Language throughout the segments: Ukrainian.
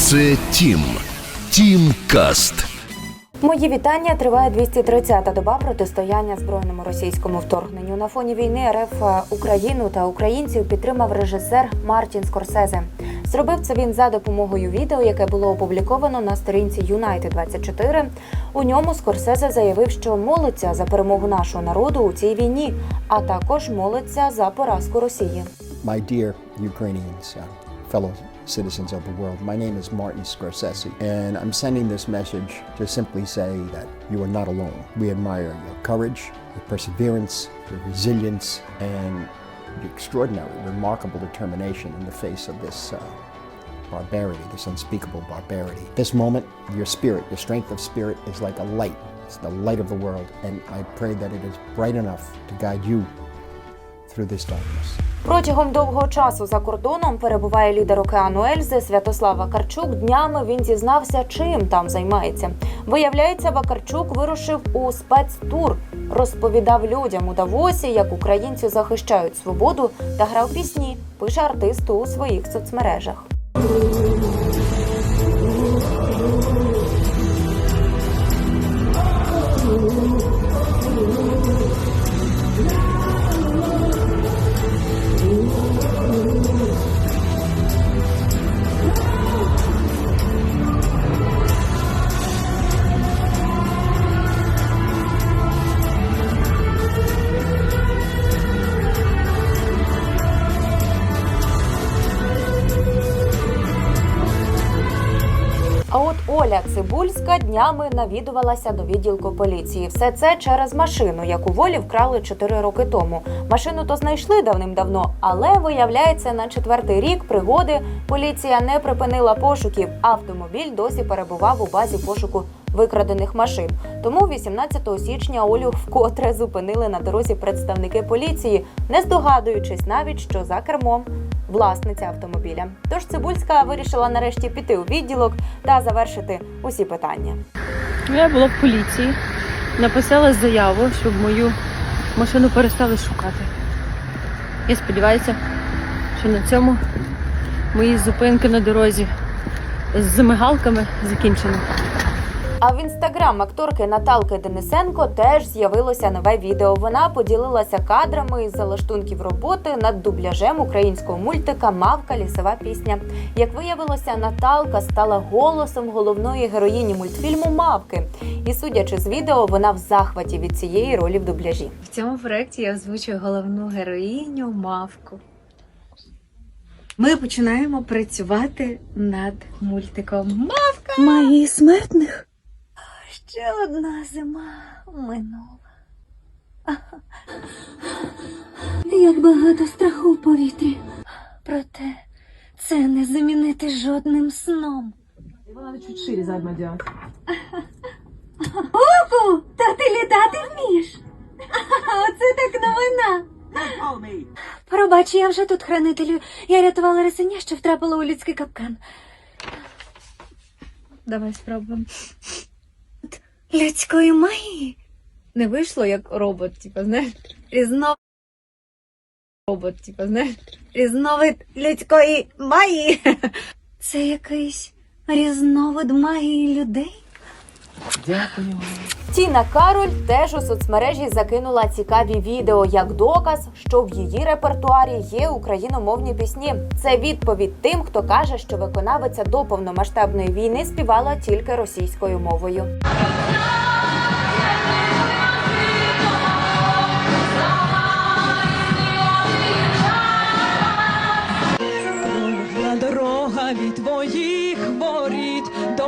Це Тім. Тім Каст. Мої вітання. Триває 230-та доба протистояння збройному російському вторгненню. На фоні війни РФ Україну та українців підтримав режисер Мартін Скорсезе. Зробив це він за допомогою відео, яке було опубліковано на сторінці United 24 У ньому Скорсезе заявив, що молиться за перемогу нашого народу у цій війні, а також молиться за поразку Росії. My dear Ukrainians, fellow citizens of the world, my name is Martin Scorsese, and I'm sending this message to simply say that you are not alone. We admire your courage, your perseverance, your resilience, and your extraordinary, remarkable determination in the face of this uh, barbarity, this unspeakable barbarity. This moment, your spirit, your strength of spirit is like a light. It's the light of the world, and I pray that it is bright enough to guide you through this. Протягом довгого часу за кордоном перебуває лідер океану Ельзи Святослав Вакарчук. Днями він зізнався, чим там займається. Виявляється, Вакарчук вирушив у спецтур, розповідав людям у Давосі, як українці захищають свободу, та грав пісні. Пише артист у своїх соцмережах. А от Оля Цибульська днями навідувалася до відділку поліції. Все це через машину, яку волі вкрали 4 роки тому. Машину то знайшли давним-давно, але виявляється, на четвертий рік пригоди поліція не припинила пошуків. Автомобіль досі перебував у базі пошуку викрадених машин. Тому 18 січня Олю вкотре зупинили на дорозі представники поліції, не здогадуючись навіть, що за кермом власниця автомобіля. Тож Цибульська вирішила нарешті піти у відділок та завершити усі питання. Я була в поліції, написала заяву, щоб мою машину перестали шукати. Я сподіваюся, що на цьому мої зупинки на дорозі з мигалками закінчені. А в інстаграм акторки Наталки Денисенко теж з'явилося нове відео. Вона поділилася кадрами із залаштунків роботи над дубляжем українського мультика Мавка лісова пісня. Як виявилося, Наталка стала голосом головної героїні мультфільму Мавки. І судячи з відео, вона в захваті від цієї ролі в дубляжі. В цьому проєкті я озвучую головну героїню Мавку. Ми починаємо працювати над мультиком Мавка. Мої смертних. Ще одна зима минула. Як багато страху в повітрі. Проте це не замінити жодним сном. Его надо чуть шире задом делать. Ку, та ти літати вмієш? Оце так новина. Пробач, я вже тут хранителю. Я рятувала рисеня, що втрапила у людський капкан. Давай спробуємо. Людської магії. Не вийшло як робот, типу, знаєш, різновид робот, типу, знаєш, різновид людської магії. Це якийсь різновид магії людей? Тіна Кароль теж у соцмережі закинула цікаві відео як доказ, що в її репертуарі є україномовні пісні. Це відповідь тим, хто каже, що виконавиця до повномасштабної війни співала тільки російською мовою.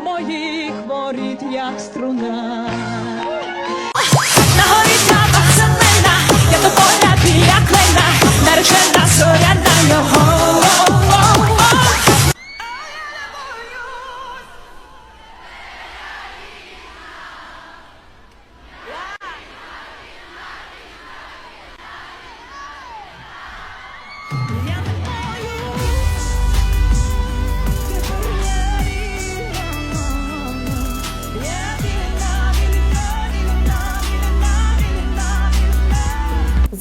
Моїх воріт, як струна.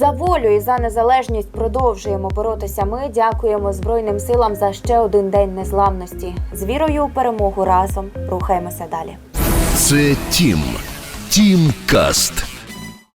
За волю і за незалежність продовжуємо боротися. Ми дякуємо Збройним силам за ще один день незламності. З вірою у перемогу разом рухаємося далі. Це Тім. Тім Каст.